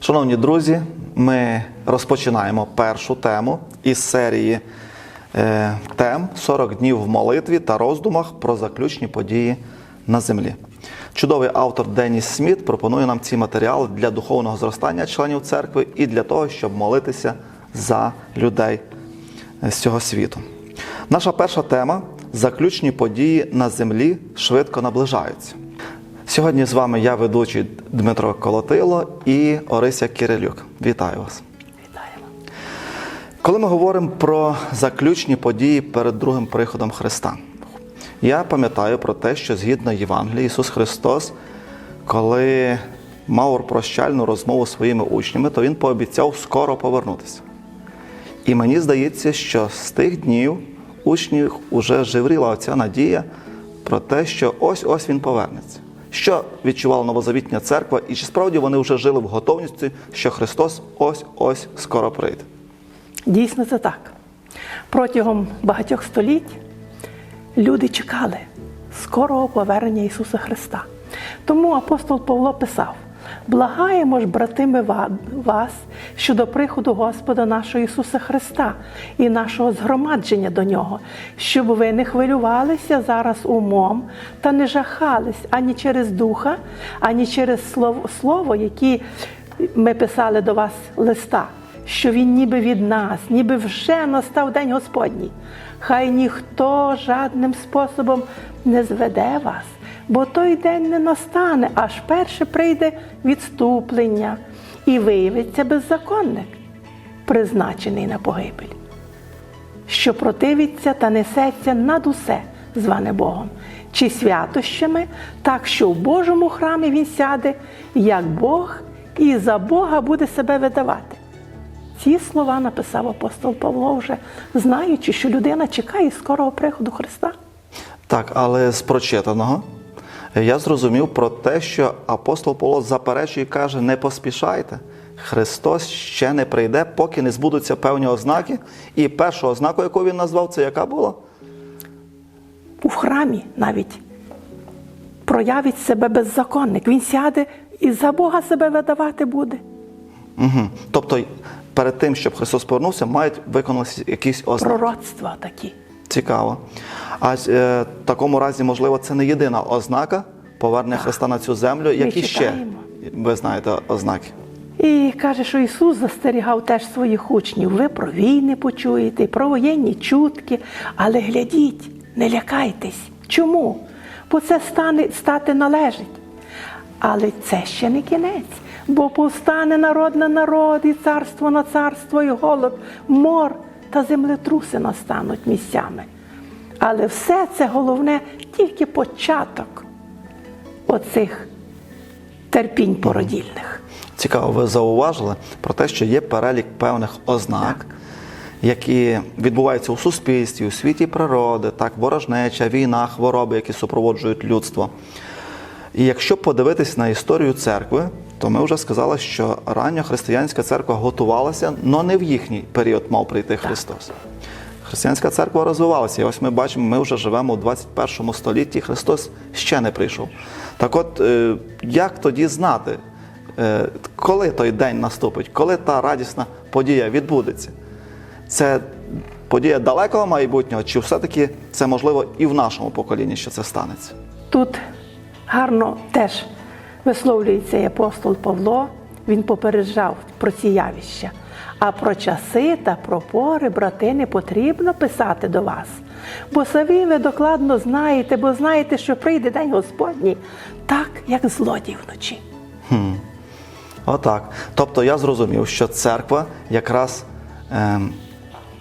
Шановні друзі, ми розпочинаємо першу тему із серії е, тем 40 днів в молитві та роздумах про заключні події на землі. Чудовий автор Деніс Сміт пропонує нам ці матеріали для духовного зростання членів церкви і для того, щоб молитися за людей з цього світу. Наша перша тема заключні події на землі швидко наближаються. Сьогодні з вами я ведучий Дмитро Колотило і Орися Кирилюк. Вітаю вас. Вітаємо. Коли ми говоримо про заключні події перед другим приходом Христа, я пам'ятаю про те, що згідно Євангелії Ісус Христос, коли мав прощальну розмову зі своїми учнями, то Він пообіцяв скоро повернутися. І мені здається, що з тих днів учнів вже живріла оця надія про те, що ось-ось він повернеться. Що відчувала новозавітня церква, і чи справді вони вже жили в готовності, що Христос ось-ось скоро прийде. Дійсно, це так. Протягом багатьох століть люди чекали скорого повернення Ісуса Христа. Тому апостол Павло писав: благаємо ж, братими, ва- вас щодо приходу Господа нашого Ісуса Христа і нашого згромадження до Нього, щоб ви не хвилювалися зараз умом та не жахались ані через духа, ані через слово, слово які ми писали до вас листа що він ніби від нас, ніби вже настав день Господній. Хай ніхто жадним способом не зведе вас, бо той день не настане, аж перше прийде відступлення і виявиться беззаконник, призначений на погибель, що противиться та несеться над усе, зване Богом, чи святощами, так що в Божому храмі він сяде, як Бог, і за Бога буде себе видавати. Ці слова написав апостол Павло, вже знаючи, що людина чекає скорого приходу Христа. Так, але з прочитаного я зрозумів про те, що апостол Павло заперечує і каже: не поспішайте. Христос ще не прийде, поки не збудуться певні ознаки. І першу ознаку, яку він назвав, це яка була? У храмі навіть проявить себе беззаконник. Він сяде і за Бога себе видавати буде. Угу. Тобто, перед тим, щоб Христос повернувся, мають виконатися якісь ознаки. Пророцтва такі. Цікаво. А е, в такому разі, можливо, це не єдина ознака повернення Христа на цю землю. Які ще ви знаєте ознаки? І каже, що Ісус застерігав теж своїх учнів. Ви про війни почуєте, і про воєнні чутки, але глядіть, не лякайтесь. Чому? Бо це стане, стати належить. Але це ще не кінець, бо повстане народ на народ, і царство на царство, і голод, мор та землетруси настануть місцями. Але все це головне тільки початок оцих терпінь породільних. Цікаво, ви зауважили про те, що є перелік певних ознак, які відбуваються у суспільстві, у світі природи, так, ворожнеча, війна, хвороби, які супроводжують людство. І якщо подивитись на історію церкви, то ми вже сказали, що рання християнська церква готувалася, але не в їхній період мав прийти Христос. Християнська церква розвивалася, і ось ми бачимо, ми вже живемо у 21 столітті, Христос ще не прийшов. Так от, е, як тоді знати, е, коли той день наступить, коли та радісна подія відбудеться? Це подія далекого майбутнього, чи все-таки це можливо і в нашому поколінні, що це станеться? Тут гарно теж висловлюється і апостол Павло. Він попереджав про ці явища. А про часи та про пори, брати, не потрібно писати до вас. Бо самі ви докладно знаєте, бо знаєте, що прийде день Господній, так як злодій вночі. Отак. Тобто я зрозумів, що церква якраз ем,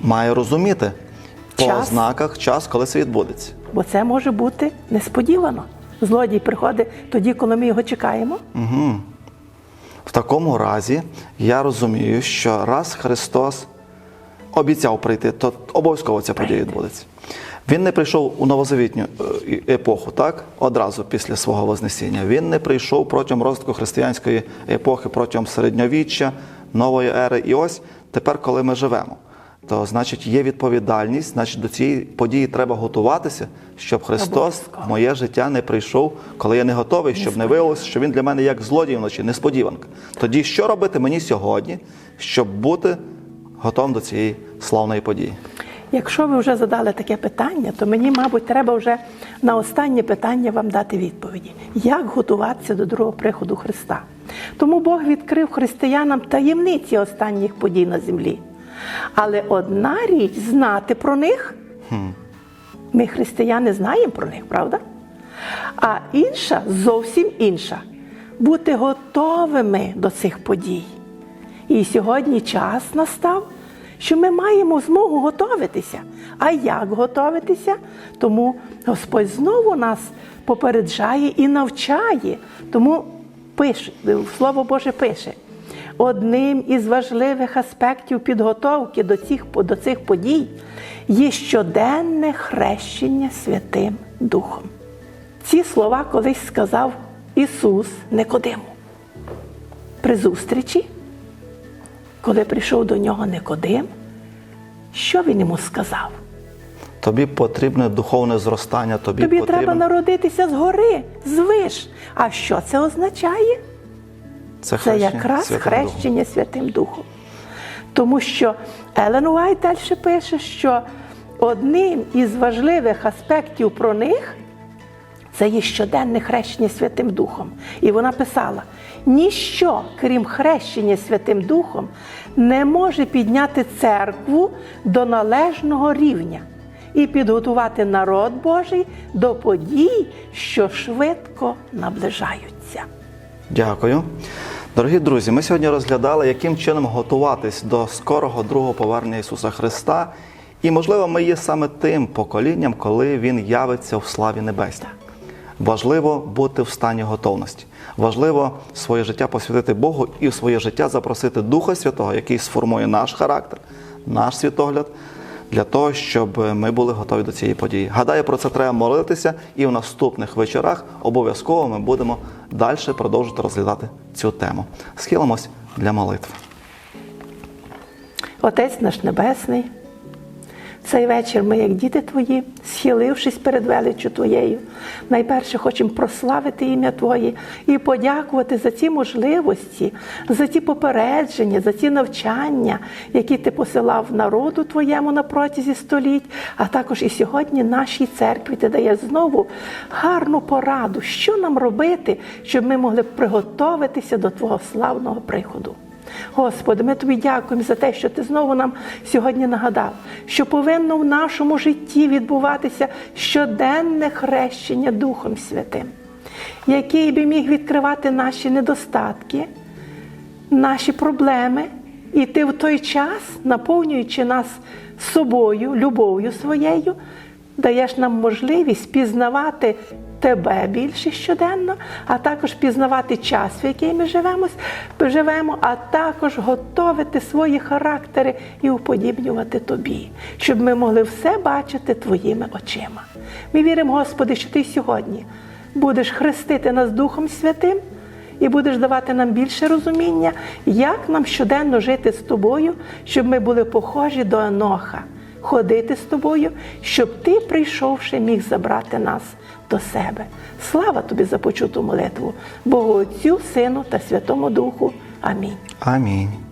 має розуміти по Час. ознаках час, коли це відбудеться. Бо це може бути несподівано. Злодій приходить тоді, коли ми його чекаємо. В такому разі я розумію, що раз Христос обіцяв прийти, то обов'язково ця подія відбудеться. Він не прийшов у новозавітню е, епоху, так? Одразу після свого Вознесіння. Він не прийшов протягом розвитку християнської епохи, протягом середньовіччя, нової ери. І ось тепер, коли ми живемо. То значить є відповідальність, значить до цієї події треба готуватися, щоб Христос в моє життя не прийшов, коли я не готовий, щоб не виявилося, що він для мене як злодій вночі, несподіванка. Тоді що робити мені сьогодні, щоб бути готовим до цієї славної події? Якщо ви вже задали таке питання, то мені, мабуть, треба вже на останнє питання вам дати відповіді. Як готуватися до другого приходу Христа? Тому Бог відкрив християнам таємниці останніх подій на землі. Але одна річ знати про них. Ми, християни, знаємо про них, правда? А інша зовсім інша бути готовими до цих подій. І сьогодні час настав, що ми маємо змогу готуватися. А як готуватися? Тому Господь знову нас попереджає і навчає. Тому пише, Слово Боже пише. Одним із важливих аспектів підготовки до цих, до цих подій є щоденне хрещення Святим Духом. Ці слова колись сказав Ісус Никодиму. При зустрічі коли прийшов до нього Никодим, що він йому сказав? Тобі потрібне духовне зростання, тобі, Тобі потрібно... треба народитися згори, звиш. А що це означає? Це, Це якраз Святим Духом. хрещення Святим Духом. Тому що Елен Уайт далі пише, що одним із важливих аспектів про них це є щоденне хрещення Святим Духом. І вона писала: ніщо, крім хрещення Святим Духом, не може підняти церкву до належного рівня і підготувати народ Божий до подій, що швидко наближаються. Дякую. Дорогі друзі, ми сьогодні розглядали, яким чином готуватись до скорого другого повернення Ісуса Христа. І, можливо, ми є саме тим поколінням, коли Він явиться в славі небесній. Важливо бути в стані готовності. Важливо своє життя посвятити Богу і в своє життя запросити Духа Святого, який сформує наш характер, наш світогляд, для того, щоб ми були готові до цієї події. Гадаю, про це треба молитися, і в наступних вечорах обов'язково ми будемо далі продовжувати розглядати цю тему. Схилимось для молитви. Отець наш Небесний, цей вечір ми, як діти Твої, схилившись перед величчю Твоєю, найперше хочемо прославити ім'я Твоє і подякувати за ці можливості, за ті попередження, за ті навчання, які ти посилав народу Твоєму на протязі століть, а також і сьогодні нашій церкві ти даєш знову гарну пораду, що нам робити, щоб ми могли приготуватися до Твого славного приходу. Господи, ми тобі дякуємо за те, що ти знову нам сьогодні нагадав, що повинно в нашому житті відбуватися щоденне хрещення Духом Святим, який би міг відкривати наші недостатки, наші проблеми, і ти в той час, наповнюючи нас собою, любов'ю своєю, даєш нам можливість пізнавати тебе більше щоденно, а також пізнавати час, в який ми живемо, живемо, а також готовити свої характери і уподібнювати тобі, щоб ми могли все бачити твоїми очима. Ми віримо, Господи, що ти сьогодні будеш хрестити нас Духом Святим і будеш давати нам більше розуміння, як нам щоденно жити з тобою, щоб ми були похожі до Еноха, ходити з тобою, щоб ти, прийшовши, міг забрати нас до себе. Слава тобі за почуту молитву, Богу Отцю, Сину та Святому Духу. Амінь. Амінь.